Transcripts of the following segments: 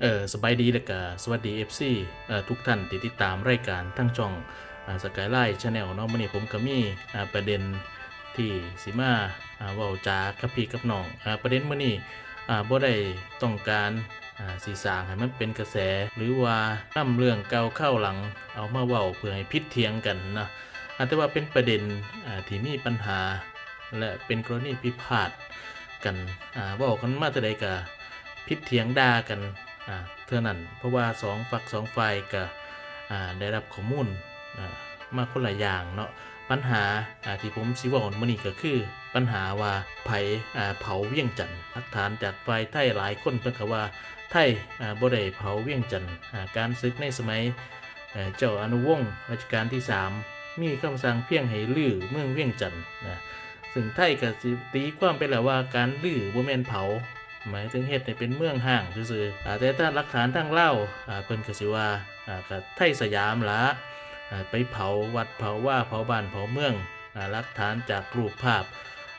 เออสบายดีแล้วก็สวัสดี FC เอ่อทุกท่านที่ติดตามรายการทั้งช่องสกายไลน์ชาแนลเนาะวันนี้ผมก็มีอ่าประเด็นที่สิมาอ่าเว้าจากับพี่กับน้องอ่าประเด็นมื้อนี้อ่าบ่ได้ต้องการอ่าสีสางให้มันเป็นกระแส หรือว่านำเรื่องเก่าเข้าหลังเอามาเว้าเพื่อให้พิดเทียงกันนะอาแต่ว่าเป็นประเด็นอ่าที่มีปัญหา และเป็นกรณีพิพาทกันอ่าเว้ากันมาแต่ใดก็พิดเถียงด่ากัน เท่านั้นเพราะว่าสองฝักสองฝ่ายก็ได้รับข้อมูลอ่ามาคนละอย่างเนาะปัญหาที่ผมสิว้ามื้อนี้ก็คือ ปัญหาว่าไผ่เผาเวียงจันทน์หลักฐานจากฝ่ายไทยหลายคนเพิ่นก็ว่าไทยบ่ได้เผาเวียงจันทน์การศึกในสมัยเจ้าอนุวงศ์รัชกาลที่ 3 มีคำสั่งเพียงให้ลื้อเมืองเวียงจันทน์นะซึ่งไทยก็สิตีความไปแล้วว่าการลื้อบ่แม่นเผา หมายถึงเฮ็ดให้เป็นเมืองห้างซื่อๆอ่าแต่ถ้าหลักฐานทางเล่าเพิ่นก็สิว่าก็ไทยสยามละไปเผาวัดเผาว่าเผาบ้านเผาเมืองหลักฐานจากรูปภาพ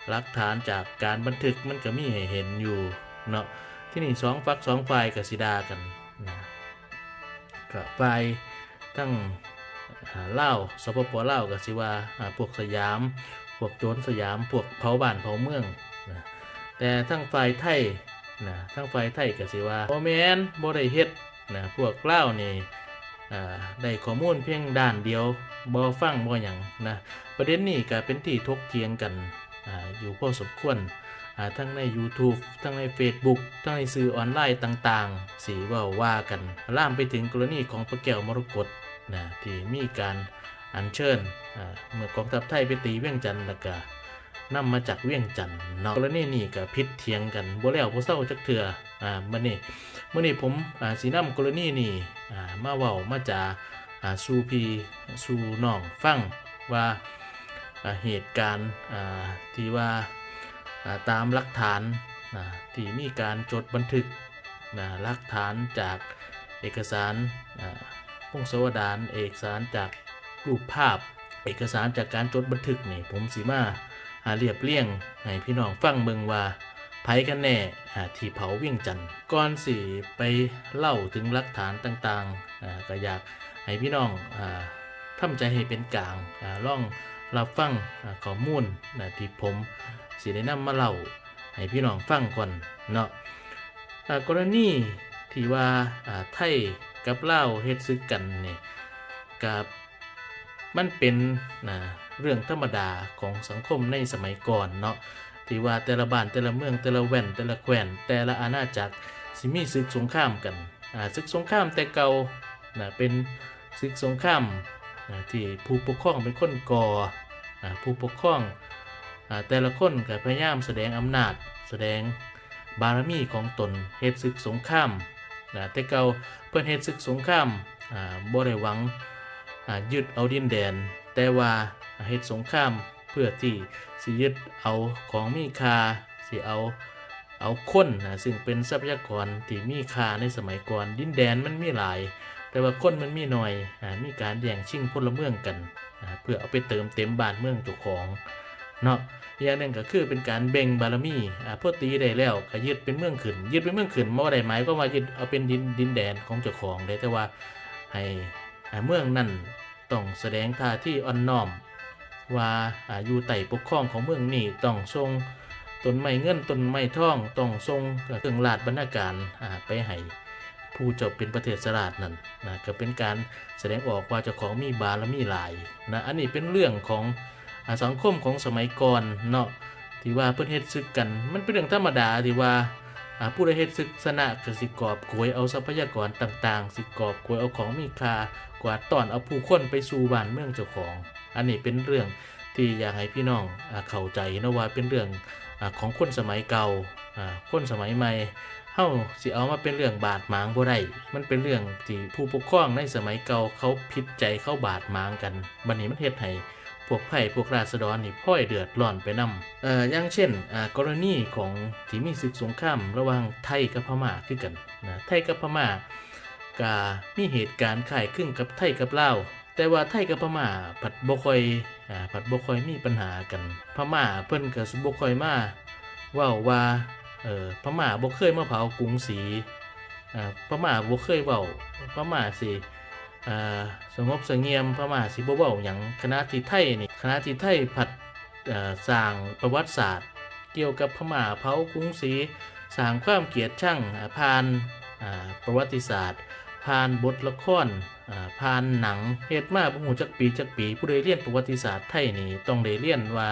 หลักฐานจากการบันทึกมันก็มีให้เห็นอยู่เนาะที่นี่สองฝักสองฝ่ายก็สิดากันนะก็ฝ่ายทั้งอ่าสปปลาก็สิว่าอ่าพวกสยาม พวกโจรสยาม พวกเผาบ้านเผาเมืองนะแต่ทั้งฝ่ายไทย นะทั้งฝ่ายไทยก็สิว่าบ่แมนบ่ได้เฮ็ดนะพวกเลานี่ได้ข้อมูลเพียงด้านเดียวบ่ฟังบ่หยังนะประเด็นนี้ก็เป็นที่ถกเถียงกันออยู่พอสมควรทั้งใน YouTube ทั้งใน Facebook ทั้งในสื่อออนไลน์ต่างๆ สีว่าว่ากันล่ามไปถึงกรณีของพระแก้วมรกตนะที่มีการอัญเชิญเมื่อกองทัพไทยไปตีเวียงจันทน์แล้วก็ นำมาจากเวียงจันทน์เนาะกรณีนี้ก็พิษเถียงกันบ่แล้วบ่เศร้าจักเทื่ออ่ามื้อนี้มื้อนี้ผมอ่าสินำกรณีนี้อ่ามาเว้ามาจาอ่าสู่พี่สู่น้องฟังว่าอ่าเหตุการณ์อ่าที่ว่าอ่าตามหลักฐานอ่าที่มีการจดบันทึกนะหลักฐานจากเอกสารอ่าพงศวดารเอกสารจากรูปภาพ เอกสารจากการจดบันทึกนี่ผมสีมา เรียบเรียงให้พี่น้องฟังเบิงว่าไผกันแน่ที่เผาเวียงจันทน์ก่อนสิไปเล่าถึงหลักฐานต่างๆก็อยากให้พี่น้องอ่าทำใจให้เป็นกลางอ่าล่องรับฟังข้อมูลนที่ผมสิได้นำมาเล่าให้พี่น้องฟังก่อนเนาะกรณีที่ว่าไทยกับเล่าเฮ็ดซึกกันนี่กับ มันเป็นนะเรื่องธรรมดาของสังคมในสมัยก่อนเนาะที่ว่าแต่ละบ้านแต่ละเมืองแต่ละแว่นแต่ละแคว้นแต่ละอาณาจักรสิมีศึกสงครามกันอ่าศึกสงครามแต่เก่านะเป็นศึกสงครามนะที่ผู้ปกครองเป็นคนก่ออ่าผู้ปกครองอแต่ละคนก็พยายามแสดงอำนาจ แสดงบารมีของตนเฮ็ดศึกสงครามนะแต่เก่าเพิ่นเฮ็ดศึกสงครามบ่ได้หวัง ยึดเอาดินแดน แต่ว่าเฮ็ดสงครามเพื่อที่สิยึดเอาของมีค่าสิเอาเอาคนนะซึ่งเป็นทรัพยากรที่มีค่าในสมัยก่อน ดินแดนมันมีหลาย แต่ว่าคนมันมีน้อยอมีการแย่งชิงพลเมืองกันเพื่อเอาไปเติมเต็มบ้านเมืองเจ้าของเนาะอย่างหนึ่งก็คือเป็นการเบ่งบารมีอ่าพอตีได้แล้วก็ยึดเป็นเมืองขึ้นยึดเป็นเมืองขึ้นมาได้หมก็ว่ายึดเอาเป็นดินดินแดนของเจ้าของได้แต่ว่าให้ เมืองนั่นต้องแสดงท่าที่อ่อนน้อม ว่าอยู่ใต้ปกครองของเมืองนี้ต้องทรงต้นไม้เงินต้นไม้ทองต้องทรงเครื่องราชบรรณาการไปให้ผู้เจ้าเป็นประเทศสลาดนั่นนะก็เป็นการแสดงออกว่าเจ้าของมีบารมีหลายนะอันนี้เป็นเรื่องของอสังคมของสมัยก่อนเนาะที่ว่าเพิ่นเฮ็ดศึกกัน มันเป็นเรื่องธรรมดาที่ว่าผู้ใดเฮ็ดศึกชนะก็สิกอบโกยเอาทรัพยากรต่างๆ สิกอบโกยเอาของมีค่า กวาดต้อนเอาผู้คนไปสู่บ้านเมืองเจ้าของ อันนี้เป็นเรื่องที่อยากให้พี่น้องเข้าใจนะว่าเป็นเรื่องอของคนสมัยเก่าอ่าคนสมัยใหม่เฮาสิเอามาเป็นเรื่องบาดหมางบ่ได้มันเป็นเรื่องที่ผู้ปกครองในสมัยเก่าเขาผิดใจเขาบาดหมางกันบัดนี้มันเฮ็ดให้พวกไผ่พวกราษฎรนี่พ่อยเดือดร้อนไปนำเอ่ออย่างเช่นอ่ากรณีของที่มีศึกสงครามระหว่างไทยกับพม่าคือกันนะไทยกับพม่า ก็มีเหตุการณ์คล้ายคลึงกับไทยกับลาวแต่ว่าไทยกับพม่าผัดบ่ค่อยอ่าผัดบ่ค่อยมีปัญหากัน พม่าเพิ่นก็สิบ่ค่อยมาเว้าว่าเออพม่าบ่เคยมาเผากรุงศรีอ่าพม่าบ่เคยเว้าพม่าสิอ่าสงบเสงี่ยมพม่าสิบ่เว้าหยังคณะที่ไทยนี่คณะที่ไทยผัดอ่อสร้างประวัติศาสตร์ เกี่ยวกับพม่าเผากรุงศรีสร้างความเกลียดชังอ่าผ่านประวัติศาสตร์ ผ่านบทละครผ่านหนังเฮ็ดมาบ่ฮู้จักปีจักปี ผู้ใดเรียนประวัติศาสตร์ไทยนี่ต้องได้เรียนว่า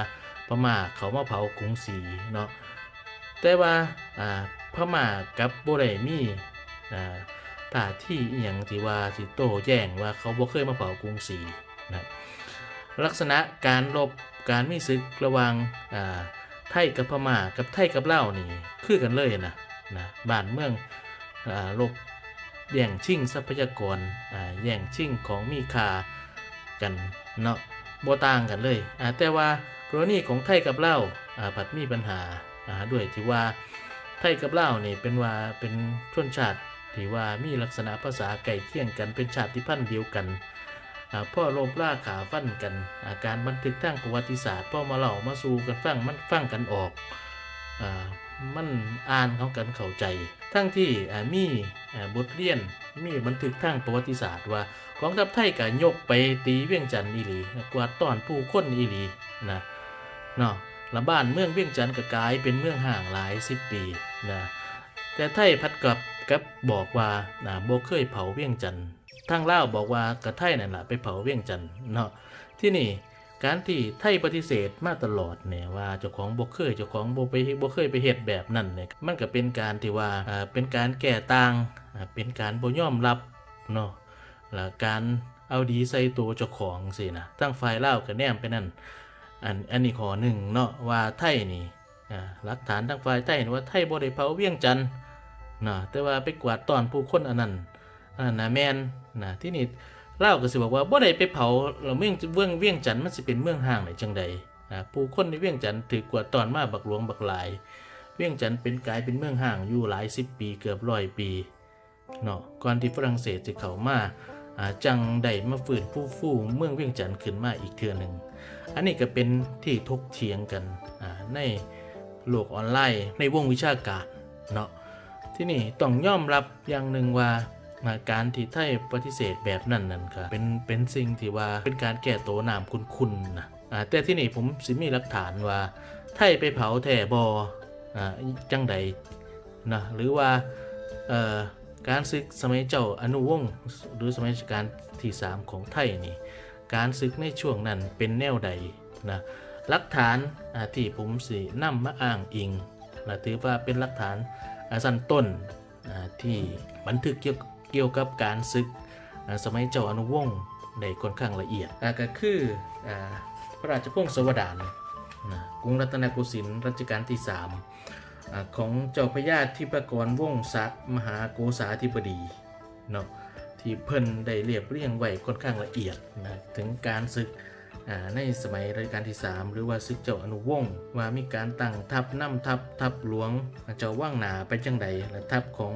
พม่าเขามาเผากรุงศรีเนาะแต่ว่าพม่ากับบ่ได้มีอ่าท่าที่อีหยังที่ว่าสิโต้แย้งว่าเขาบ่เคยมาเผากรุงศรีนะลักษณะการรบการมีศึกระว่างไทยกับพม่ากับไทยกับเลานี่คือกันเลยนะนะบ้านเมืองอ่าลบ แย่งชิงทรัพยากรแย่งชิงของมีค่ากันเนาะบ่ต่างกันเลยแต่ว่ากรณีของไทยกับเล่าผัดมีปัญหาด้วยที่ว่าไทยกับเล่านี่เป็นว่าเป็นชนชาติที่ว่ามีลักษณะภาษาใกล้เคียงกันเป็นชาติพันธุ์เดียวกันพ่อโลบล่าขาฟันกัน อาการบันทึกทางประวัติศาสตร์พ่อมาเล่ามาสู่กันฟังมันฟังกันออกอมันอ่านเขากันเข้าใจ ทั้งที่มีบทเรียนมีบันทึกทางประวัติศาสตร์ว่ากองทัพไทยก็ยกไปตีเวียงจันทน์อีหลีกวาดต้อนผู้คนอีหลีนะเนาะละบ้านเมืองเวียงจันทน์ก็กลายเป็นเมืองห่างหลายสิบปีนะแต่ไทยพัดกับกับบอกว่านะโบเคยเผาเวียงจันทน์ทางเล่าบอกว่ากระไทยนั่นแหละไปเผาเวียงจันทน์เนาะที่นี่ การที่ไทยปฏิเสธมาตลอดเนี่ยว่าเจ้าของบ่เคยเจ้าของบ่ไปบ่เคยไปเฮ็ดแบบนั้นเนี่ยมันก็เป็นการที่ว่าเป็นการแก้ต่างเป็นการบ่ยอมรับเนาะแล้วการเอาดีใส่ตัวเจ้าของสินะทั้งฝ่ายลาวก็แนมไปนั่นอันอันนี้ขอหนึ่งเนาะว่าไทยนี่หลักฐานทางฝ่ายไทยว่าไทยบ่ได้เผาเวียงจันทน์เนาะแต่ว่าไปกวาดตอนผู้คนอันนั้นอันนั้นนะแมนนะที่นี่ เล่าก็สิบอกว่าบ่ได้ไปเผาเราเมืองเมืองเวียงจันทน์มันสิเป็นเมืองห่างไหนจังใดนะผู้คนในเวียงจันทน์ถือกว่าตอนมาบักหลวงบักหลาย เวียงจันทน์เป็นกลายเป็นเมืองห่างอยู่หลายสิบปีเกือบร้อยปีเนาะก่อนที่ฝรั่งเศสจะเข้ามาจังได้มาฟื้นผู้ฟูเมืองเวียงจันทน์ขึ้นมาอีกเทื่อหนึ่งอันนี้ก็เป็นที่ทกเถียงกันในโลกออนไลน์ในวงวิชาการเนาะที่นี่ต้องยอมรับอย่างหนึ่งว่า อ่าการที่ไทยปฏิเสธแบบนั้นนั่นก็เป็นเป็นสิ่งที่ว่าเป็นการแก้ตัวน้ำคุณๆนะแต่ที่นี่ผมสิมีหลักฐานว่าไทยไปเผาแท่บอ่าจังใดนะหรือว่าการศึกสมัยเจ้าอนุวงศ์หรือสมัยรัชกาลที่ 3 ของไทยนี่การศึกในช่วงนั้นเป็นแนวใดนะหลักฐานที่ผมสินำมาอ้างอิงนะถือว่าเป็นหลักฐานสั้นต้นที่บันทึกเกี่ยว เกี่ยวกับการศึกสมัยเจ้าอนุวงศ์ได้ค่อนข้างละเอียดก็คืออพระราชพงศาวดารนกรุงรัตนโกสินทร์รัชกาลที่3อของเจ้าพระยาธิปกรวงศ์ศักมหาโกษาธิบดีเนาะที่เพิ่นได้เรียบเรียงไว้ค่อนข้างละเอียดนะถึงการศึกในสมัยรัชกาลที่ 3 หรือว่าซึกเจ้าอนุวงศ์ว่ามีการตั้งทัพน้ำทัพทัพหลวงเจ้าว่างหนาไปจังใดและทัพของ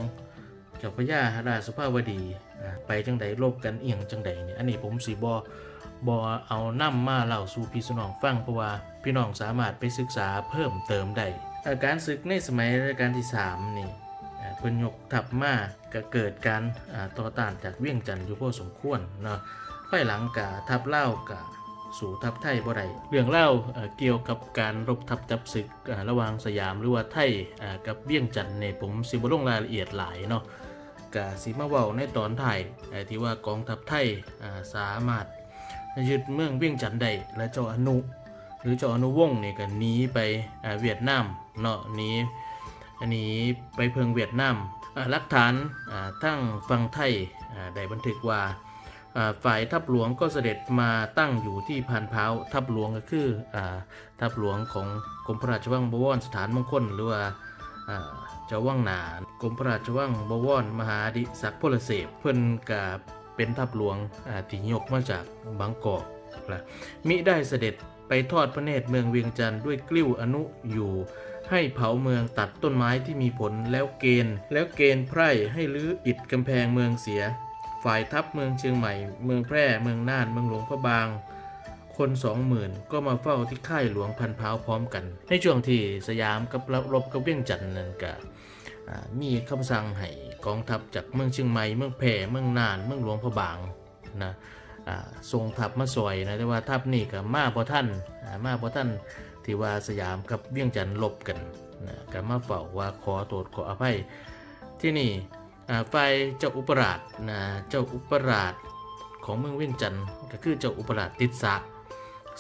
เจ้าพระยาราชสุภาวดีไปจังใดลบกันเอียงจังใดเนี่ยอันนี้ผมสีบอบอเอานำมาเล่าสู่พี่สน้องฟังเพราะว่าพี่น้องสามารถไปศึกษาเพิ่มเติมได้อาการศึกในสมัยรัชกาลที่3นี่อ่าเพิ่นยกทัพมาก็เกิดการอ่าต่อต้านจากเวียงจันทร์อยู่พอสมควรเนาะภายหลังกะทัพเล่ากะสู่ทัพไทยบ่ได้เรื่องเล่าเอ่อเกี่ยวกับการรบทัพจับศึกอ่าระหว่างสยามหรือว่าไทยอ่ากับเวียงจันทร์เนี่ยผมสิบ่ลงรายละเอียดหลายเนาะ กะสิมาเว้าในตอนท้ายที่ว่ากองทัพไทยสามารถยึดเมืองเวียงจันทร์ได้และเจ้าอนุ หรือเจ้าอนุวงศ์เนี่ยก็หนีไปเวียดนามเนาะหนีอันนี้ไปเพิงเวียดนามหลักฐานทั้งฝั่งไทยได้บันทึกว่าฝ่ายทัพหลวงก็เสด็จมาตั้งอยู่ที่พานพร้าทัพหลวงก็คืออทัพหลวงของกรมพระราชวังบวรสถานมงคลหรือว่าเจ้าวังนา กรมพระราชวังบวรมหาดิศักดิ์พลเสพเพิ่นกับเป็นทัพหลวงที่ยกมาจากบางกอกนะมิได้เสด็จไปทอดพระเนตรเมืองเวียงจันทร์ด้วยกลิ้วอนุอยู่ให้เผาเมืองตัดต้นไม้ที่มีผลแล้วเกณฑ์ แล้วเกณฑ์ไพร่ให้ลื้ออิฐกำแพงเมืองเสีย ฝ่ายทัพเมืองเชียงใหม่ เมืองแพร่เมืองน่านเมืองหลวงพระบาง คนสองหมื่นก็มาเฝ้าที่ค่ายหลวงพันพร้าพร้อมกัน ในช่วงที่สยามกับรบกับเวียงจันทร์นั่นกะอ่า มีคำสั่งให้กองทัพจากเมืองเชียงใหม่เมืองแพร่เมืองน่านเมืองหลวงพระบางนะส่งทัพมาสวยนะแต่ว่าทัพนี่ก็มาพอท่านมาพอท่านที่ว่าสยามกับเวียงจันทน์ลบกันนะก็มาเฝ้าว่าขอโทษขออภัยที่นี่อ่าฝ่ายเจ้าอุปราชนะเจ้าอุปราชของเมืองเวียงจันทน์ก็คือเจ้าอุปราชติดสะ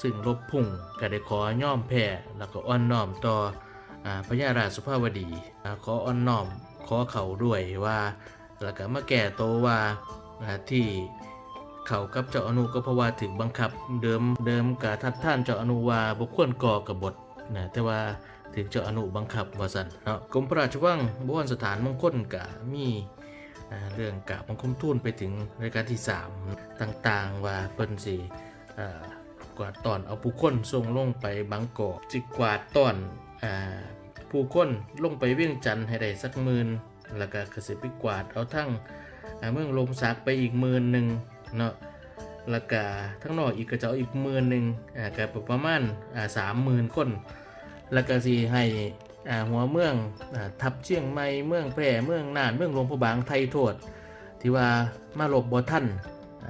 ซึ่งลบพุ่งก็ได้ขอย่อมแพ้แล้วก็อ้อนน้อมต่อ พระยาราชสุภาวดีขออ้อนน้อมขอเขาด้วยว่าแล้วก็มาแก่โตว่าที่เขากับเจ้าอนุก็เพราะว่าถึงบังคับเดิมเดิมกับทัดท่านเจ้าอนุว่าบุควรก่อกบฏนะแต่ว่าถึงเจ้าอนุบังคับว่าสันเนาะกรมพระราชวังบวรสถานมงคลกะมีเรื่องกะบังคมทูลไปถึงรายการที่ 3 ต่างๆ ว่าเปิ้นสิกวาดตอนเอาผู้คนส่งลงไปบางกอกจิกวาดตอน ผู้คนลงไปเวียงจันทน์ให้ได้สักหมื่นแล้วก็กสิไปกวาดเอาทั้งเมืองลมสักไปอีกหมื่นหนึ่งเนาะแล้วก็ทั้งนอกอีกก็จะเอาอีกหมื่นหนึ่งก็ประมาณสามหมื่นคน แล้วก็สิให้หัวเมืองอทับเชียงใหม่เมืองแพร่เมืองน่านเมืองหลวงพระบางไทยโทษที่ว่ามาหลบบ่ท่านอ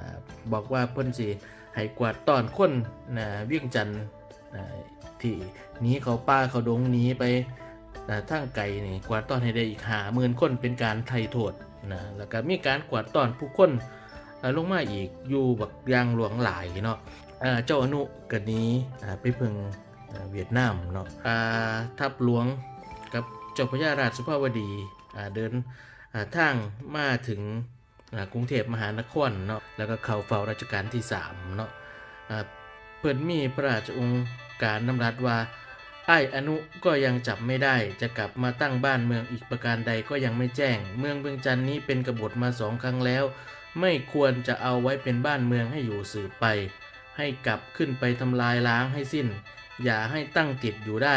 บอกว่าเพิ่นสิให้กวาดตอนคนนะเวียงจันทน์ ที่นี้เขาป่าเขาดงหนีไปอ่าทางไกลนี่กวาดต้อนให้ได้อีกหาหมื่นคนเป็นการไทยโทษนะแล้วก็มีการกวาดต้อนผู้คนลงมาอีกอยู่บักยางหลวงหลายเนาะเจ้าอนุก็หนี้ไปพึงอ่าเวียดนามเนาะทัพหลวงกับเจ้าพระยาราชสุภาวดีเดินทางมาถึงกรุงเทพมหานครเนาะแล้วก็เข้าเฝ้ารัชกาลที่3เนาะ เพิ่นมีพระราชองค์การนำรัสว่าไอ้อนุก็ยังจับไม่ได้ จะกลับมาตั้งบ้านเมืองอีกประการใดก็ยังไม่แจ้ง เมืองเวียงจันทน์นี้เป็นกบฏมาสองครั้งแล้ว ไม่ควรจะเอาไว้เป็นบ้านเมืองให้อยู่สืบไป ให้กลับขึ้นไปทำลายล้างให้สิ้น อย่าให้ตั้งติดอยู่ได้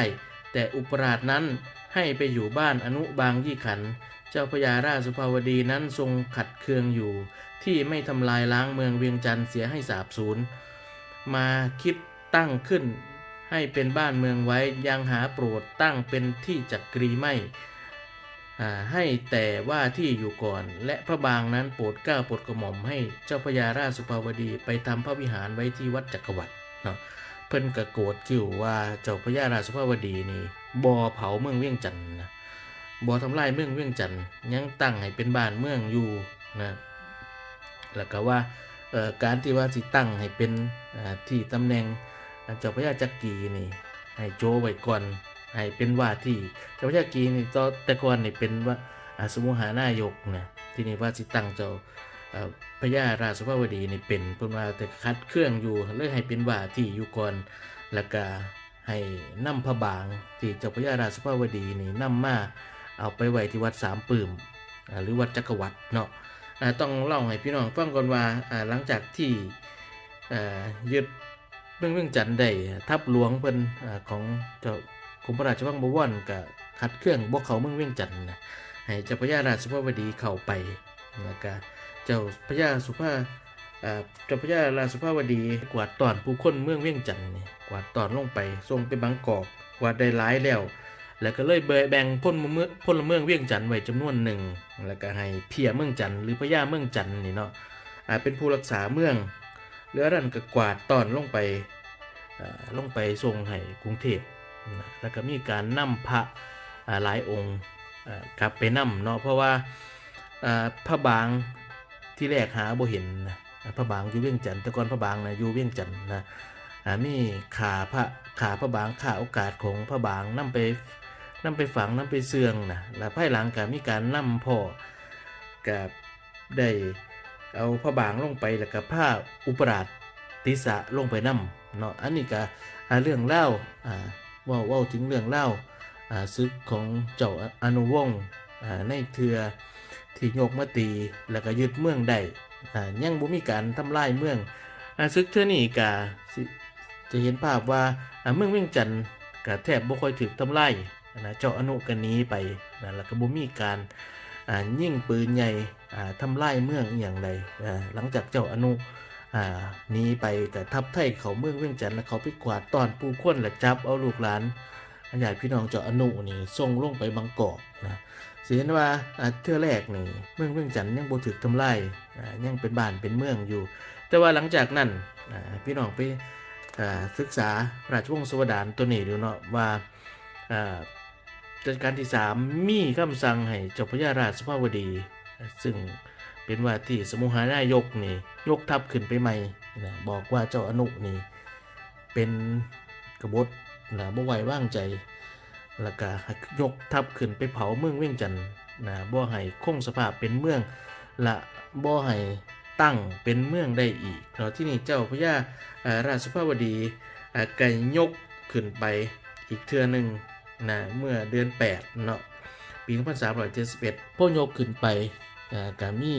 แต่อุปราชนั้นให้ไปอยู่บ้านอนุบางยี่ขัน เจ้าพญาราชสุภาวดีนั้นทรงขัดเคืองอยู่ ที่ไม่ทำลายล้างเมืองเวียงจันทร์เสียให้สาบสูญ มาคิดตั้งขึ้น ให้เป็นบ้านเมืองไว้ยังหาโปรดตั้งเป็นที่จักรีไม่ให้แต่ว่าที่อยู่ก่อน และพระบางนั้นโปรดเกล้าโปรดกระหม่อมให้เจ้าพญาราชสุภาวดีไปทำพระวิหารไว้ที่วัดจักรวรรดิเนาะเพิ่นกระโกรธกิ้วว่าเจ้าพญาราชสุภาวดีนี่บ่อเผาเมืองเวียงจันทน์นะบ่อทำลายเมืองเวียงจันทน์ยังตั้งให้เป็นบ้านเมืองอยู่นะแล้วก็ว่า การที่ว่าสิตั้งให้เป็นที่ตำแหน่งเจ้าพญาจักรีนี่ให้โจไว้ก่อนให้เป็นว่าที่เจ้าพญาจักรีนี่ตอนแต่ก่อนนี่เป็นว่าอาสมุหานายกนะที่นี่ว่าสิตั้งเจ้าเอ่อพญาราชสภาวดีนี่เป็นเพิ่นว่าแต่คัดเครื่องอยู่เลยให้เป็นว่าที่อยู่ก่อนแล้วก็ให้นำพระบางที่เจ้าพญาราชสภาวดีนี่นำมาเอาไปไว้ที่วัดสามปืมหรือวัดจักรวรรดิเนาะ ต้องเล่าให้พี่น้องฟังก่อนว่าหลังจากที่ยึดเมืองเมืองจันได้ทัพหลวงเพิ่นอของเจ้ากรมพระราชวังบวรก็คัดเครื่องบ่เขาเมืองเวียงจันทน์นะให้เจ้าพญาราชสุภาวดีเข้าไปแล้วก็เจ้าพญาสุภาเจ้าพญาราชสุภาวดีกวาดตอนผู้คนเมืองเวียงจันทน์นี่กวาดตอนลงไปส่งไปบางกอกกวาดได้หลายแล้ว แล้วก็เลยเบรแบ่งพลเมืองพลเมืองเวียงจันทน์ไว้จำนวนหนึ่ง แล้วก็ให้เพียเมืองจันทน์หรือพญาเมืองจันทน์นี่เนาะอ่าเป็นผู้รักษาเมืองเหลือรันก็กวาดตอนลงไปอ่าลงไปส่งให้กรุงเทพนะแล้วก็มีการนำพระหลายองค์กลับไปนำเนาะเพราะว่าอ่าพระบางที่แรกหาบ่เห็นนะพระบางอยู่เวียงจันทน์แต่ก่อนพระบางนะอยู่เวียงจันทน์นะอ่ามีขาพระขาพระบางขาโอกาสของพระบางนำไป นำไปฝังนำไปเสื่องนะแล้วภายหลังก็มีการนำพ่อกับได้เอาพระบางลงไปแล้วก็ผ้าอุปราชติสะลงไปนำเนาะอันนี้ก็เรื่องเล่าอ่าว่าว่าถึงเรื่องเล่าอ่าซึกของเจ้าอนุวงศ์อ่าในเทือที่ยกมาตีแล้วก็ยึดเมืองได้อ่ายังบ่มีการทำลายเมืองอ่าซึกเทื่อนี้ก็จะเห็นภาพว่าอ่าเมืองเวียงจันทน์ก็แทบบ่ค่อยถูกทำลาย นะเจ้าอนุก็หนีไปนะแล้วก็บ่มีการอ่ายิงปืนใหญ่อ่าทำลายเมืองอย่างใดอ่าหลังจากเจ้าอนุอ่าหนีไปก็ทับไทยเขาเมืองเวียงจันทน์แล้วเขาไปกวาดตอนผู้นและจับเอาลูกหลานญาติพี่น้องเจ้าอนุนี่ส่งลงไปบางกอกนะสิเห็นว่าเทือแรกนี่เมืองเวียงจันทน์ยังบ่ถูกทำลายอ่ยังเป็นบ้านเป็นเมืองอยู่ แต่ว่าหลังจากนั้นพี่น้องไปศึกษาราชวงศ์สวดานตัวนี้ดูเนาะว่า อ่ารัชกาลที่ 3 มีคำสั่งให้เจ้าพระยาราชสุภาวดี ซึ่งเป็นว่าที่สมุหานายกนี่ยกทัพขึ้นไปใหม่นะบอกว่าเจ้าอนุนี่เป็นกบฏนะบ่ไว้วางใจ แล้วก็ยกทัพขึ้นไปเผาเมืองเวียงจันทน์นะบ่ให้คงสภาพเป็นเมืองละบ่ให้ตั้งเป็นเมืองได้อีกเนาะที่นี่เจ้าพระยาราชสุภาวดีก็ยกขึ้นไปอีกเทื่อหนึ่ง นะเมื่อเดือน8เนาะปี1371พ่อยกขึ้นไปก็มี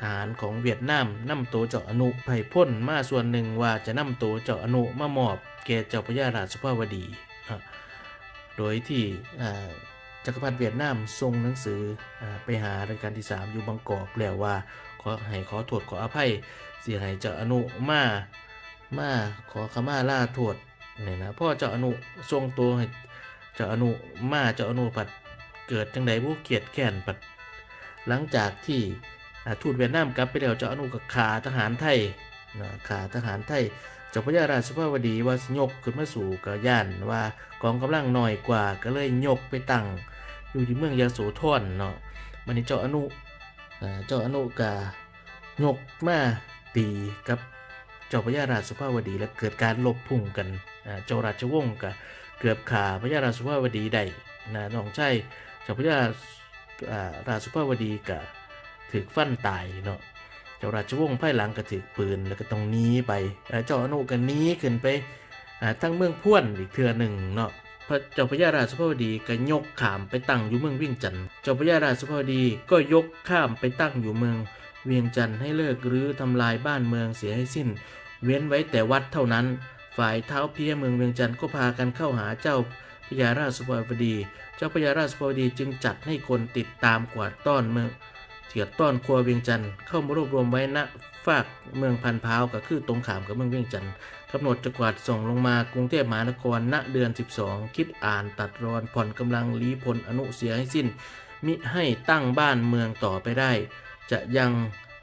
ทหารของเวียดนามนำตัวเจ้าอนุไผ่พ่นมาส่วนหนึ่งว่าจะนำตัวเจ้าอนุมามอบแก่เจ้าพระยาราชสุภาวดี โดยที่จักรพรรดิเวียดนามส่งหนังสืออไปหารัชกาลที่ 3 อยู่บางกอกแล้วว่าขอให้ขอโทษขออภัยเสียให้เจ้าอนุมามาขอขมาลาโทษเนี่ยนะพ่อเจ้าอนุทรงตัวให้ เจ้าอนุมาเจ้าอนุปัดเกิดจังใดผู้เกียดแค้นปัดหลังจากที่ทูตเวียดนามกลับไปแล้วเจ้าอนุก็ขาทหารไทยขาทหารไทยเจ้าพระยาราชสุภาวดีว่าสยกขึ้นมาสู่กย่านว่ากองกำลังน้อยกว่าก็เลยยกไปตั้งอยู่ที่เมืองยโสธรเนาะมันนี้เจ้าอนุเจ้าอนุกายกมาตีกับเจ้าพระยาราชสุภาวดีและเกิดการลบพุ่งกันเจ้าราชวงศ์ก็ เกือบขาพระยาราสุภาวดีได้นะน้องชายเจ้าพระยาราสุภาวดีก็ถึกฟันตายเนาะเจ้าราชวงศ์ภายหลังก็ถือปืนแล้วก็ต้องหนีไปเจ้าอนุก็หนีขึ้นไปทั้งเมืองพ่วนอีกเทือหนึ่งเนาะพระเจ้าพระยาราชสุภาวดีก็ยกข้ามไปตั้งอยู่เมืองเวียงจันทน์เจ้าพระยาราชสุภาวดีก็ยกข้ามไปตั้งอยู่เมืองเวียงจันทน์ให้เลิกรื้อทำลายบ้านเมืองเสียให้สิ้น เว้นไว้แต่วัดเท่านั้น ฝ่ายเท้าเพียเมืองเวียงจันทน์ก็พากันเข้าหาเจ้าพระยาราชสุภาวดี เจ้าพระยาราชสุภาวดีจึงจัดให้คนติดตามกวาดต้อนเมืองเถียดต้อนครัวเวียงจันทร์เข้ามารวบรวมไว้ณฝากเมืองพันพาวก็คือตรงขามกับเมืองเวียงจันทร์กำหนดจะกวาดส่งลงมากรุงเทพมหานครณเดือน 12 คิดอ่านตัดรอนผ่อนกำลังลีพลอนุเสียให้สิ้น มิให้ตั้งบ้านเมืองต่อไปได้ จะยัง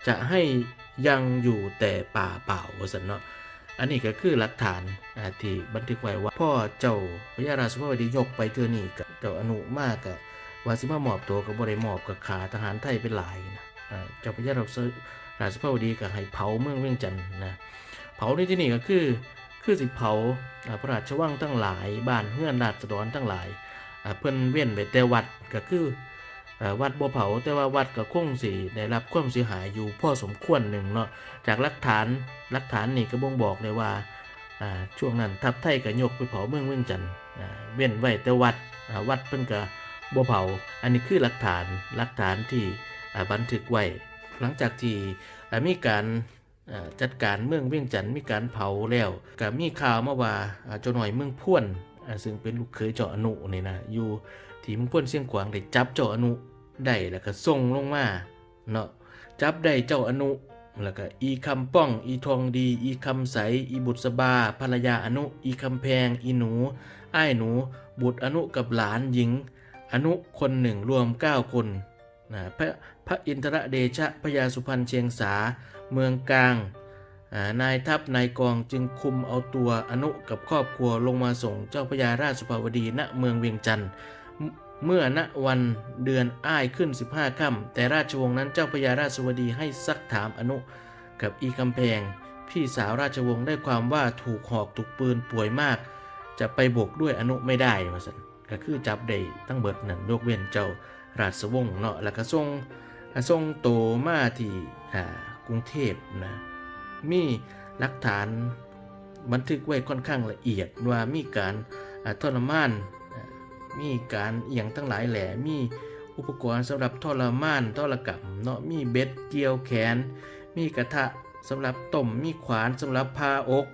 จะให้ยังอยู่แต่ป่าเปล่าวสันเนาะ อันนี้ก็คือหลักฐานที่บันทึกไว้ว่าพ่อเจ้าพระยาราชสุภวดียกไปเทือนี่กับเจ้าอนุมากกับว่าสิมาหมอบตัวกับบริมอบกับขาทหารไทยเป็นหลายนะเจ้าพระยาราราชพวดีกับให้เผาเมืองเวียงจันทน์นะเผาในที่นี่ก็คือคือสิเผาพระราชวังทั้งหลายบ้านเฮือนราชดรทั้งหลายเพิ่อนเว้นไปแต่วัดก็คือ วัดบ่เผาแต่ว่าวัดก็คงสิได้รับความเสียหายอยู่พอสมควรหนึ่งเนาะจากหลักฐานหลักฐานนี่ก็บ่งบอกเลยว่าช่วงนั้นทัพไทยก็ยกไปเผาเมืองเวียงจันทน์เว้นไว้แต่วัดวัดเพิ่นก็บัวเผา อันนี้คือหลักฐานหลักฐานที่บันทึกไว้ หลังจากที่มีการจัดการเมืองเวียงจันทน์มีการเผาแล้วก็มีข่าวมาว่าอ่าเจ้าหน่อยเมืองพ่วน ซึ่งเป็นลูกเคยเจ้าอนุนี่นะอยู่ ที่มืองพ่นเชียงขวางได้จับเจ้าอนุได้แล้วก็ส่งลงมาเนาะจับได้เจ้าอนุแล้วก็อีคำป้อง อีทองดี อีคำใส อีบุษบาภรรยาอนุ อีคำแพง อีหนูอ้ายหนู บุตรอนุกับหลานหญิง อนุคนหนึ่งรวม 9 คนนะพระพระอินทรเดชะพญาสุพรรณเชียงสา เมืองกลางนายทัพนายกองจึงคุมเอาตัวอนุกับครอบครัวลงมาส่งเจ้าพญาราชสุภาวดีณเมืองเวียงจันทร์ เมื่อณวันเดือนอ้ายขึ้น 15ค่ำแต่ราชวงศ์นั้นเจ้าพญาราชสุภาวดีให้ซักถามอนุ กับอีกำแพง พี่สาวราชวงศ์ได้ความว่าถูกหอกถูกปืนป่วยมาก จะไปบวกด้วยอนุไม่ได้ว่าสันก็คือจับได้ตั้งเบิดนั่นยกเว้นเจ้าราชวงศ์เนาะแล้วก็ส่งส่งโตมาที่กรุงเทพนะมีหลักฐานบันทึกไว้ค่อนข้างละเอียดว่ามีการทรมาน มีการเอียงทั้งหลายแหล่มีอุปกรณ์สำหรับทรมานทรกรรมเนาะมีเบ็ดเกี่ยวแขน มีกระทะสำหรับต้มมีขวานสำหรับพาอก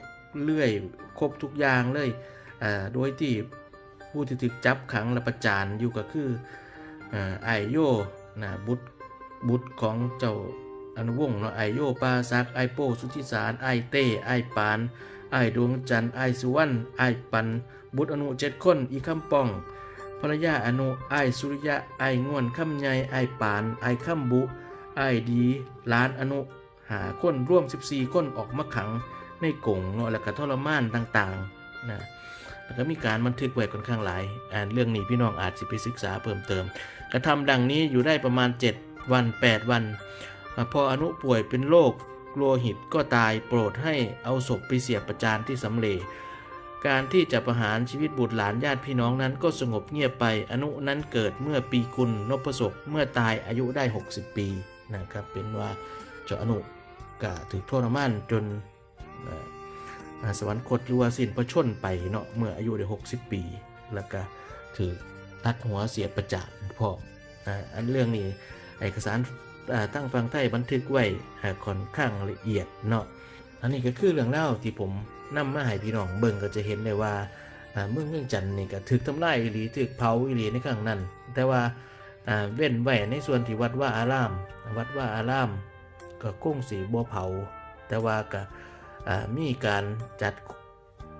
เลื่อยครบทุกอย่างเลยอ่าโดยที่ผู้ที่ถูกจับขังและประจานอยู่ก็คืออ่าไอโยนะบุตรบุตรของเจ้าอนุวงศ์เนาะไอโยปาซักไอโปสุธิสารไอเต้ไอปานไอดวงจันทร์ไอสุวรรณไอปันบุตรอนุเจ็ดคนอีคำปอง ภรรยาอนุไอสุริยะไอง่วนคำใหญ่ไอปานไอายคำบุไอดีล้านอนุหาคนร่วม 14 คนออกมาขังในกงเนาะแล้วก็ทรมานต่างๆนะแล้วก็มีการบันทึกไว้ค่อนข้างหลายอ่านเรื่องนี้พี่น้องอาจจะไปศึกษาเพิ่มเติม กระทำดังนี้อยู่ได้ประมาณ 7 วัน 8 วัน พออนุป่วยเป็นโรคโลหิตก็ตายโปรดให้เอาศพไปเสียบประจานที่สำเล การที่จะประหารชีวิตบุตรหลานญาติพี่น้องนั้นก็สงบเงียบไป อนุนั้นเกิดเมื่อปีกุลนพศกเมื่อตายอายุได้ 60 ปีนะครับ เป็นว่าเจ้าอนุก็ถือโทษมานจนอาสวรรคตหรือว่าสิ้นพระชนไปเนาะเมื่ออายุได้ 60 ปี แล้วก็ถือตัดหัวเสียประจานพ่ออันเรื่องนี้เอกสารตั้งฟังไทยบันทึกไว้ค่อนข้างละเอียดเนาะอันนี้ก็คือเรื่องเล่าที่ผม นำมาให้พี่น้องเบิ่งก็จะเห็นได้ว่าเมืองเมืองจันทน์นี่ก็ถึกทำลายอีหลีถึกเผาอีหลีในครั้งนั้น แต่ว่าเว้นไว้ในส่วนที่วัดว่าอาราม วัดว่าอาราม ก็คงสีบัวเผา แต่ว่าก็มีการจัด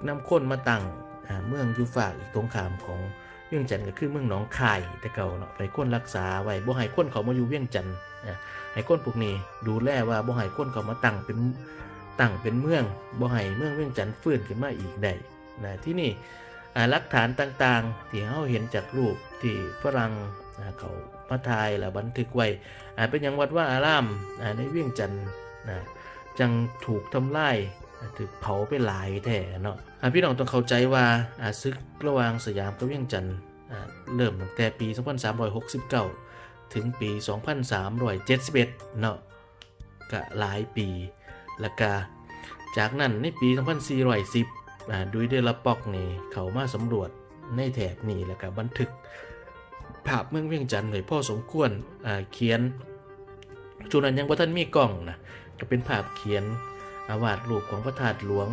นำคนมาตั้งเมืองยู่ฝากอีกตรงขามของเวียงจันทน์ก็คือเมืองหนองคายแต่เก่าเนาะไปคนรักษาไว้บ่ให้คนเขามาอยู่เวียงจันทน์ให้คนพวกนี้ดูแลว่าบ่ให้คนเขามาตั้งเป็น ตั้งเป็นเมืองบ่ให้เมืองเวียงจันทน์ฟื้นขึ้นมาอีกได้นะที่นี่หลักฐานต่างๆ ที่เราเห็นจากรูปที่ฝรั่งเขามาถ่ายแล้วบันทึกไว้เป็นอย่างวัดว่าอารามในเวียงจันทน์จังถูกทำลายถูกเผาไปหลายแท่เนาะพี่น้องต้องเข้าใจว่าอ่าศึกระหว่างสยามกับเวียงจันทน์เริ่มตั้งแต่ปี 2369 ถึงปี 2371 เนาะก็หลายปี แล้วก็จากนั้นในปี 2410อ่าดุยเดลปอกนี่เขามาสำรวจในแถบนี้แล้วก็บันทึก ภาพเมืองเวียงจันทน์ไว้พ่อสมควรเขียนจุนั้นยังบ่ทันมีกล้องนะก็เป็นภาพเขียนอาวาดรูปของพระธาตุหลวง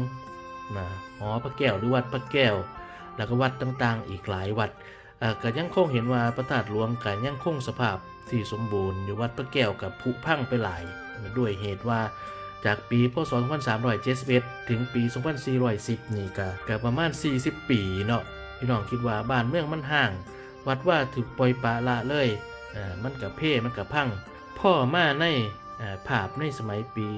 นะหอพระแก้วหรือวัดพระแก้ว แล้วก็วัดต่างๆ อีกหลายวัดอ่าก็ยังคงเห็นว่าพระธาตุหลวงก็ยังคงสภาพที่สมบูรณ์อยู่วัดพระแก้วกับผุพังไปหลายด้วยเหตุว่า จากปีพศ2371ถึงปี 2410 นี่ก็ก็ประมาณ 40 ปีเนาะพี่น้องคิดว่าบ้านเมืองมันห่าง วัดว่าถูกปล่อยปะละเลยอ่ามันกับเพ่มันกับพัง พ่อมาในอ่าภาพในสมัยปี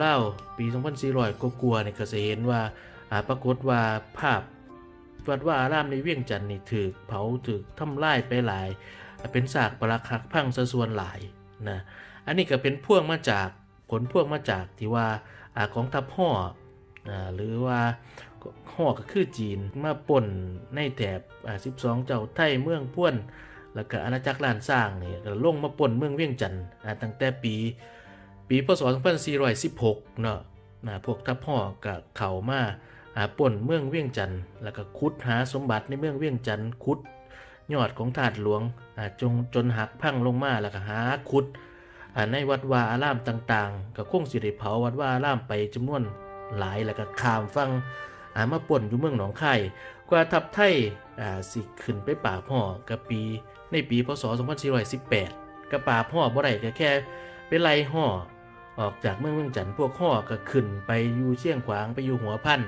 เล่าๆปี 2400กกลัวาๆเนี่ยก็จะเห็นว่าอ่าปรากฏว่าภาพ วัดว่าอารามในเวียงจันทน์นี่ถูกเผาถูกทำลายไปหลาย เป็นซากปรักหักพังซะส่วนหลายนะอันนี้ก็เป็นพ่วงมาจาก ผลพวงมาจากที่ว่าอกองทัพห่อหรือว่าห่อก็คือจีนมาป่นในแถบ12 เจ้าไทยเมืองพ่วนแล้วก็อาณาจักรล้านสร้างนี่ลงมาป่นเมืองเวียงจันทน์ตั้งแต่ปี ปีพศ 2416 เนาะนะพวกทัพห่อก็เข้ามาป่นเมืองเวียงจันทน์แล้วก็ขุดหาสมบัติในเมืองเวียงจันทน์ขุดยอดของถาดหลวงจงจนหักพังลงมาแล้วก็หาขุด ในวัดวาอารามต่างๆ ก็คงสิได้เผาวัดวาอารามไปจำนวนหลายแล้วก็ข้ามฟังอามาป่นอยู่เมืองหนองคายกว่าทัพไทยอ่าสิขึ้นไปป่าบห่อกับปีในปีพศ 2418กับป่าบห่อบ่ได้ก็แค่ไปไล่ห่อออกจากเมืองเมืองจันทน์พวกห่อก็ขึ้นไปอยู่เชียงขวางไปอยู่หัวพัน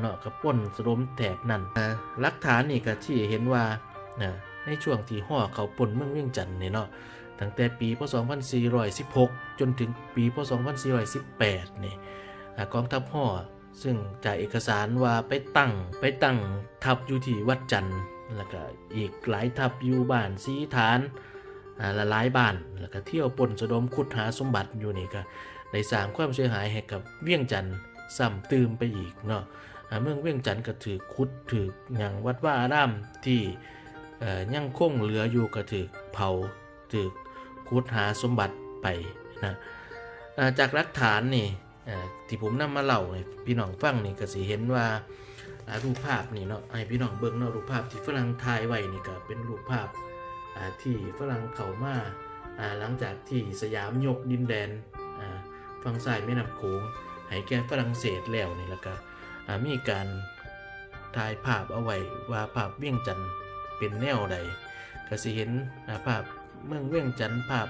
เนาะกับป่นสรมแถบนั่นหลักฐานนี่ก็ที่เห็นว่าในช่วงที่ห่อเขาป่นเมืองเวียงจันทน์นี่เนาะ ตั้งแต่ปีพศ 2416 จนถึงปีพศ 2418 นี่กองทัพห่อซึ่งจากเอกสารว่าไปตั้งไปตั้งทัพอยู่ที่วัดจันทร์แล้วก็อีกหลายทัพอยู่บ้านสีฐานอ่าละหลายบ้านแล้วก็เที่ยวปนสะดมขุดหาสมบัติอยู่นี่ก็ได้สางความเสียหายให้กับเวียงจันทร์ซ้ำตืมไปอีกเนาะอ่าเมืองเวียงจันทร์ก็ถือขุดถืออย่างวัดว่าอารามที่เอ่อยังคงเหลืออยู่ก็ถือเผาถือ ขุดหาสมบัติไปนะจากหลักฐานนี่ที่ผมนำมาเล่าให้พี่น้องฟังนี่ก็สิเห็นว่ารูปภาพนี่เนาะให้พี่น้องเบิ่งเนาะรูปภาพที่ฝรั่งถ่ายไว้นี่ก็เป็นรูปภาพที่ฝรั่งเข้ามาหลังจากที่สยามยกดินแดนฝั่งซ้ายแม่น้ำโขงให้แก่ฝรั่งเศสแล้วนี่แล้วก็มีการถ่ายภาพเอาไว้ว่าภาพเวียงจันทน์เป็นแนวใดก็สิเห็นภาพ เมืองเวียงจันทน์ภาพ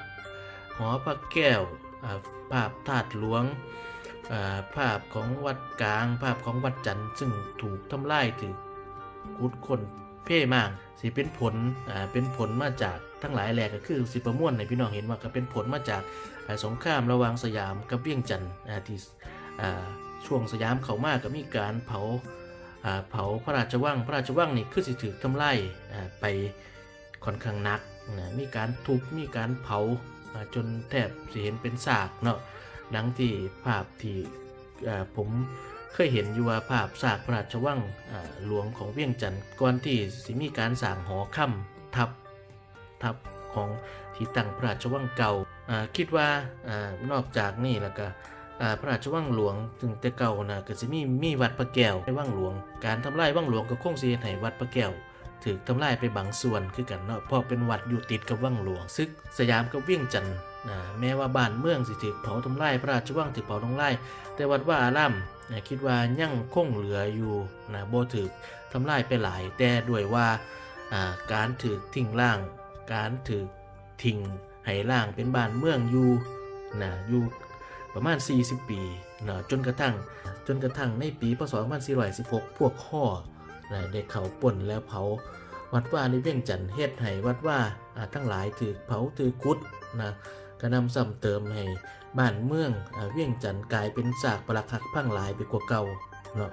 หอพระแก้วภาพถาดหลวงภาพของวัดกลาง ภาพของวัดจันทร์ซึ่งถูกทำลายถูกขุดคนเพ่มางสิเป็นผลเป็นผลมาจากทั้งหลายแหล่ก็คือสิประมวลในพี่น้องเห็นว่าก็เป็นผลมาจากอ่าสงครามระหว่างสยามกับเวียงจันทร์ที่ช่วงสยามเขามากก็มีการเผาเผาพระราชวังพระราชวังนี่คือสิถูกทำลายไปค่อนข้างนัก นะมีการทุบมีการเผาจนแทบสิเห็นเป็นซากเนาะดังที่ภาพที่ผมเคยเห็นอยู่ว่าภาพซากพระราชวังหลวงของเวียงจันทร์ก่อนที่สิมีการสร้างหอค่ำทับทับของที่ตั้งพระราชวังเก่าคิดว่าอนอกจากนี่แล้วก็พระราชวังหลวงถึงแต่เก่านะก็สิมีมีวัดพระแก้วในวังหลวง การทำลายวังหลวงก็คงเฮ็ดให้วัดพระแก้ว ถูกทำลายไปบางส่วนคือกันเนาะเพราะเป็นวัดอยู่ติดกับวังหลวง ซึกสยามกับเวียงจันทน์นะแม้ว่าบ้านเมืองสิถูกเผาทำลายพระราชวังถูกเผาทำลายแต่วัดว่าอารามนะคิดว่ายั่งคงเหลืออยู่นะโบถูกทำลายไปหลาย แต่ด้วยว่าการถูกทิ้งล่าง การถูกทิ้งให้ล่างเป็นบ้านเมืองอยู่นะอยู่ประมาณ 40 ปีนะจนกระทั่งจนกระทั่งในปีพศ2416 พวกข้อ นะได้เขาป่นแล้วเผา วัดว่าในเวียงจันทน์เฮ็ดให้วัดว่าทั้งหลายถือเผาถือกุดนะก็นำซ้ำเติมให้บ้านเมืองอเวียงจันทน์กลายเป็นซากปรักหักพังหลายไปกว่าเก่าเนาะ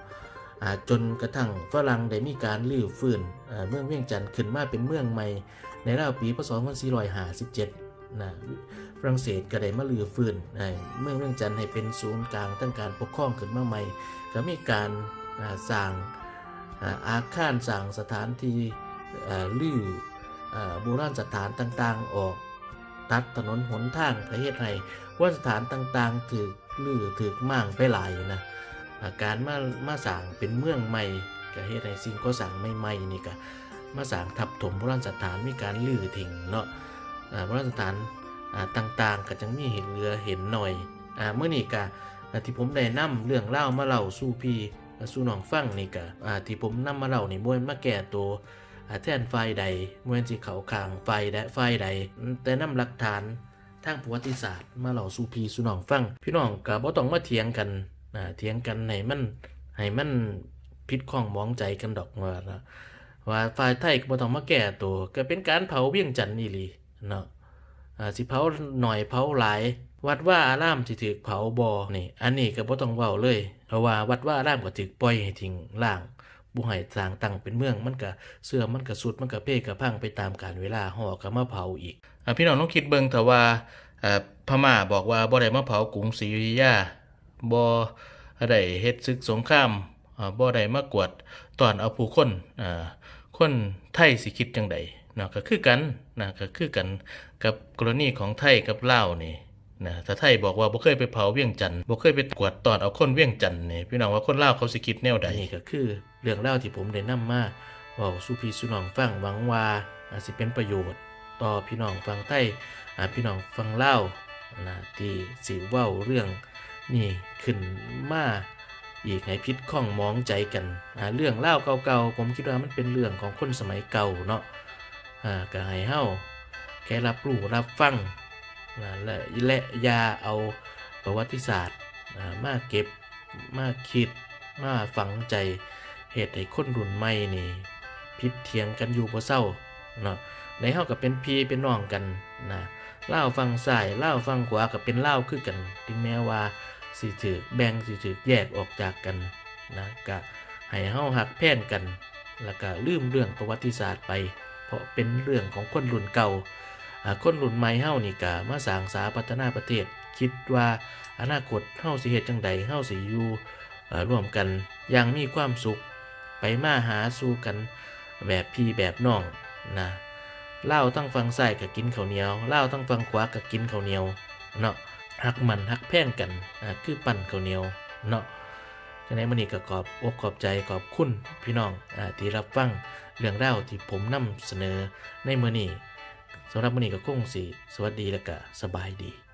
จนกระทั่งฝรั่งได้มีการลื้อฟื้นอ่าเมืองเวียงจันทน์ขึ้นมาเป็นเมืองใหม่ ในราวปีพศ2457นะฝรั่งเศสก็ได้มาลื้อฟื้นเมืองเวียงจันทน์ให้เป็นศูนย์กลางตั้งการปกครองขึ้นมาใหม่ ก็มีการสร้าง อาคารสั่งสถานที่ลืออ่าโบราณสถานต่างๆ ออกตัดถนนหนทางประเทศไทยว่าสถานต่างๆถือลื้อถือมั่งไปหลายนะาการมามาสั่งเป็นเมืองใหม่ก็เฮ็ดให้สิ่งก็สั่งใหม่ๆนี่ก็มาสั่งทับถมโบราณสถานมีการลื้อทิ้งเนาะโบราณสถานต่างๆ ก็จังมีเห็นเรือเห็นหน่อยอเมื่อนี้ก็ที่ผมได้นำเรื่องเล่ามาเล่าสู่พี่ สู่น้องฟังนี่ก็ที่ผมนำมาเล่านี่มวยมาแก่ตัวแทนฝ่ายใดมวยสิเขาข้างฝ่ายใดฝ่ายใด แต่นำหลักฐานทางประวัติศาสตร์ มาเล่าสู่พี่สู่น้องฟัง พี่น้องก็บ่ต้องมาเถียงกันเถียงกันให้มันให้มันผิดข้องมองใจกันดอกว่านะว่าฝ่ายไทยก็บ่ต้องมาแก้ตัวก็เป็นการเผาเวียงจันทน์นี่ลีเนาะอ่าสิเผาหน่อยเผาหลาย วัดว่าอารามสิถูกเผาบ่นี่ อันนี้ก็บ่ต้องเว้าเลย เพราะว่าวัดว่าอารามก็ถูกปล่อยให้ทิ้งล่างบ่ให้สร้างตั้งเป็นเมืองมันก็เสื่อมมันก็สุดมันก็เพ่ก็พังไปตามกาลเวลาห่อก็มาเผาอีกอ่าพี่น้องต้องคิดเบิ่งแต่ว่าอ่าพม่าบอกว่าบ่ได้มาเผากรุงศรีอยุธยาบ่ได้เฮ็ดศึกสงครามอ่าบ่ได้มากวดตอนเอาผู้คนคนไทยสิคิดจังใดเนาะก็คือกันนะก็คือกันกับกรณีของไทยกับลาวนี่ นะถ้าไทยบอกว่าบ่เคยไปเผาเวียงจันทน์บ่เคยไปกวดตอนเอาคนเวียงจันทน์นี่พี่น้องว่าคนลาวเขาสิคิดแนวใดนี่ก็คือ เรื่องราที่ผมได้นำมาเว้าสู่พี่สู่น้องฟังหวังว่าอาจสิเป็นประโยชน์ ต่อพี่น้องฟังไทยพี่น้องฟังเล่านะที่สิเว้าเรื่องนี่ขึ้นมาอีกให้พิษข้องมองใจกันเรื่องเล่าเก่าๆผมคิดว่ามันเป็นเรื่องของคนสมัยเก่าเนาะอ่าก็ให้เฮาแค่รับรู้รับฟัง และและอย่าเอาประวัติศาสตร์มาเก็บมาคิดมาฝังใจเหตุให้คนรุ่นใหม่นี่พิษเถียงกันอยู่บ่เศร้าเนาะในเฮาก็เป็นพี่เป็นน้องกันนะเล่าฟังซ้ายเล่าฟังขวาก็เป็นเล่าคือกัน ถึงแม้ว่าสิถือแบ่งสิถือแยกออกจากกันนะก็ให้เฮาหักแพ่นกัน แล้วก็ลืมเรื่องประวัติศาสตร์ไป เพราะเป็นเรื่องของคนรุ่นเก่า คนรุ่นใหม่เฮานี่ก็มาสร้างสาพัฒนาประเทศ คิดว่าอนาคตเฮาสิเฮ็ดจังใดเฮาสิอยู่ร่วมกันอย่างมีความสุข ไปมาหาสู่กันแบบพี่แบบน้องนะเล่าตั้งฟังซ้ายก็กินข้าวเหนียวเล่าตั้งฟังขวาก็กินข้าวเหนียวเนาะหักมันหักแพ่งกันอ่าคือปั่นข้าวเหนียวเนาะฉะนั้นมันนี้ก็ขอบอกขอบใจขอบคุณพี่น้องอที่รับฟังเรื่องราที่ผมนำเสนอในมื้อนี้ สำหรับมื้อนี้ก็คงสิสวัสดีแล้วก็สบายดี